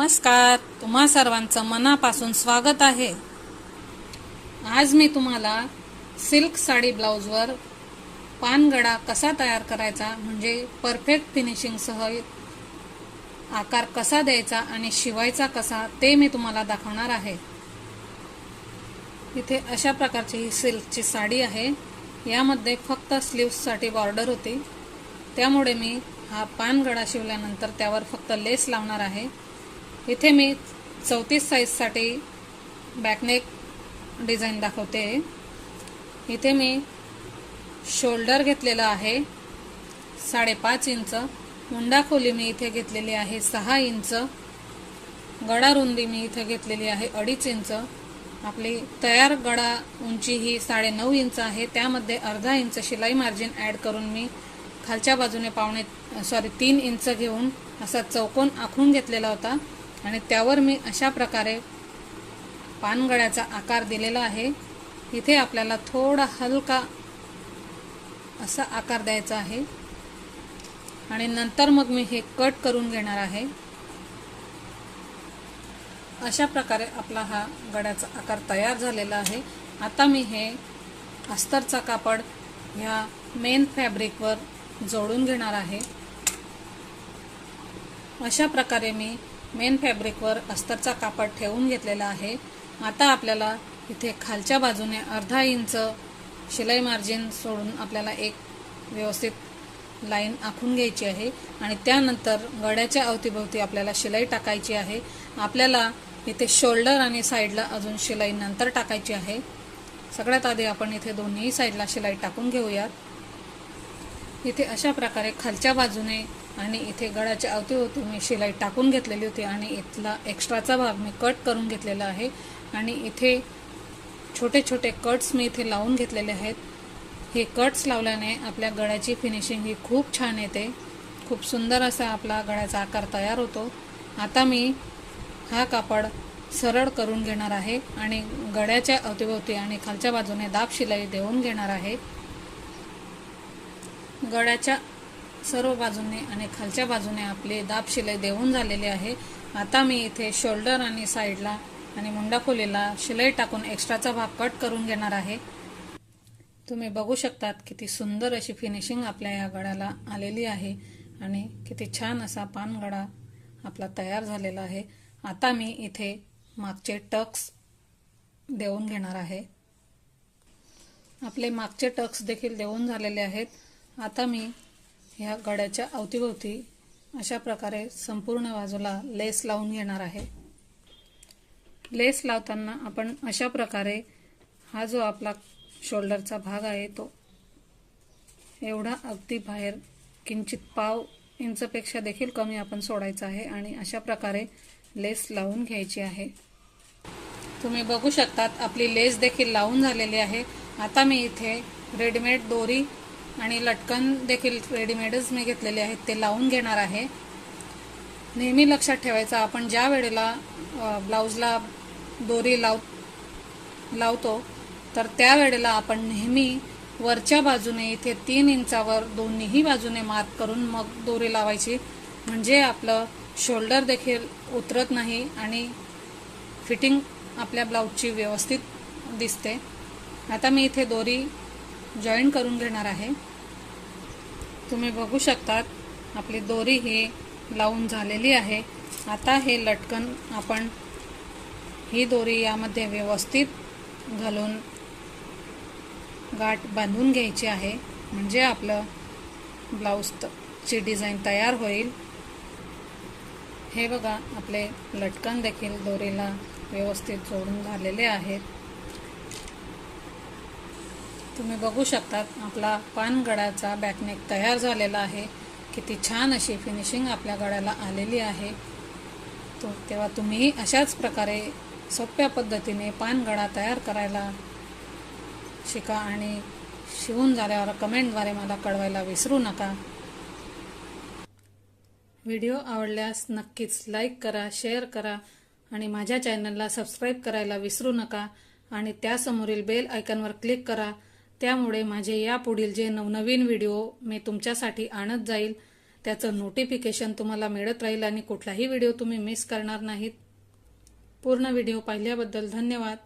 नमस्कार. तुम्हा सर्वांचं मनापासून स्वागत आहे. आज मी तुम्हाला सिल्क साडी ब्लाऊजवर पानगडा कसा तयार करायचा म्हणजे परफेक्ट फिनिशिंगसह आकार कसा द्यायचा आणि शिवायचा कसा ते मी तुम्हाला दाखवणार आहे. इथे अशा प्रकारची ही सिल्कची साडी आहे. यामध्ये फक्त स्लीव्ससाठी बॉर्डर होती. त्यामुळे मी हा पानगडा शिवल्यानंतर त्यावर फक्त लेस लावणार आहे. इथे मी चौतीस साईजसाठी बॅकनेक डिझाईन दाखवते. इथे मी शोल्डर घेतलेला आहे. साडेपाच इंच. मुंडा खोली मी इथे घेतलेली आहे. सहा इंच. गडा रुंदी मी इथे घेतलेली आहे. अडीच इंच. आपली तयार गडा उंची ही साडे नऊ इंच आहे. त्यामध्ये अर्धा इंच शिलाई मार्जिन ॲड करून मी खालच्या बाजूने पावणे सॉरी तीन इंच घेऊन असा चौकोन आखून घेतलेला होता. आणि त्यावर मी अशा प्रकारे पानगळ्याचा आकार दिलेला आहे. इथे आपल्याला थोडा हलका असा आकार द्यायचा आहे. आणि नंतर मग मी हे कट करून घेणार आहे. अशा प्रकारे आपला हा गड्याचा आकार तयार झालेला आहे. आता मी हे अस्तरचा कापड ह्या मेन फॅब्रिकवर जोडून घेणार आहे. अशा प्रकारे मी मेन फॅब्रिकवर अस्तरचा कापड ठेवून घेतलेला आहे. आता आपल्याला इथे खालच्या बाजूने अर्धा इंच शिलाई मार्जिन सोडून आपल्याला एक व्यवस्थित लाईन आखून घ्यायची आहे. आणि त्यानंतर गड्याच्या अवतीभोवती आपल्याला शिलाई टाकायची आहे. आपल्याला इथे शोल्डर आणि साईडला अजून शिलाई नंतर टाकायची आहे. सगळ्यात आधी आपण इथे दोन्ही साईडला शिलाई टाकून घेऊयात. इथे अशा प्रकारे खालच्या बाजूने आणि इथे गळ्याच्या अवतीभोवती मी शिलाई टाकून घेतलेली होती आणि इथला एक्स्ट्राचा भाग मी कट करून घेतलेला आहे. आणि इथे छोटे छोटे कट्स मी इथे लावून घेतलेले आहेत. हे कट्स लावल्याने आपल्या गळ्याची फिनिशिंग ही खूप छान येते. खूप सुंदर असा आपला गळ्याचा आकार तयार होतो. आता मी हा कापड सरळ करून घेणार आहे आणि गळ्याच्या अवतीभोवती आणि खालच्या बाजूने दाब शिलाई देऊन घेणार आहे. गळ्याच्या सर्व बाजूने आणि खालच्या बाजूने आपले दाब शिलाई देऊन झालेले आहे. आता मी इथे शोल्डर आणि साईडला आणि मुंडा खोलीला शिलाई टाकून एक्स्ट्राचा भाग कट करून घेणार आहे. तुम्ही बघू शकतात किती सुंदर अशी फिनिशिंग आपल्या या गळ्याला आलेली आहे आणि किती छान असा पानगडा आपला तयार झालेला आहे. आता मी इथे मागचे टक्स देऊन घेणार आहे. आपले मागचे टक्स देखील देऊन झालेले आहेत. आता मी ह्या गड्याच्या अवतीभोवती अशा प्रकारे संपूर्ण बाजूला लेस लावून घेणार आहे. लेस लावताना आपण अशा प्रकारे हा जो आपला शोल्डरचा भाग आहे तो एवढा अगदी बाहेर किंचित पाव इंचपेक्षा देखील कमी आपण सोडायचा आहे आणि अशा प्रकारे लेस लावून घ्यायची आहे. तुम्ही बघू शकतात आपली लेस देखील लावून झालेली आहे. आता मी इथे रेडीमेड दोरी आणि लटकन देखील रेडीमेडच मी घेतलेले आहेत ते लावून घेणार आहे. नेहमी लक्षात ठेवायचं आपण ज्या वेळेला ब्लाऊजला दोरी लाव लावतो तर त्यावेळेला आपण नेहमी वरच्या बाजूने इथे तीन इंचावर दोन्हीही बाजूने मार्क करून मग दोरी लावायची. म्हणजे आपलं शोल्डर देखील उतरत नाही आणि फिटिंग आपल्या ब्लाऊजची व्यवस्थित दिसते. आता मी इथे दोरी जॉईन करून घेणार आहे. तुम्ही बघू शकतात आपली दोरी ही लावून झालेली आहे. आता हे लटकन आपण ही दोरी यामध्ये व्यवस्थित घालून गाठ बांधून घ्यायची आहे. म्हणजे आपलं ब्लाऊजची डिझाईन तयार होईल. हे बघा आपले लटकन देखील दोरीला व्यवस्थित जोडून झालेले आहेत. तुम्ही बघू शकतात आपला पानगडाचा बॅकनेक तयार झालेला आहे. किती छान अशी फिनिशिंग आपल्या गळ्याला आलेली आहे. तो तेव्हा तुम्ही अशाच प्रकारे सोप्या पद्धतीने पानगडा तयार करायला शिका आणि शिवून झाल्यावर कमेंटद्वारे मला कळवायला विसरू नका. व्हिडिओ आवडल्यास नक्कीच लाईक करा शेअर करा आणि माझ्या चॅनलला सबस्क्राईब करायला विसरू नका. आणि त्यासमोरील बेल आयकॉनवर क्लिक करा. त्यामुळे माझे यापुढील जे नवनवीन व्हिडिओ मी तुमच्यासाठी आणत जाईल त्याचं नोटिफिकेशन तुम्हाला मिळत राहील आणि कुठलाही व्हिडिओ तुम्ही मिस करणार नाहीत. पूर्ण व्हिडिओ पाहिल्याबद्दल धन्यवाद.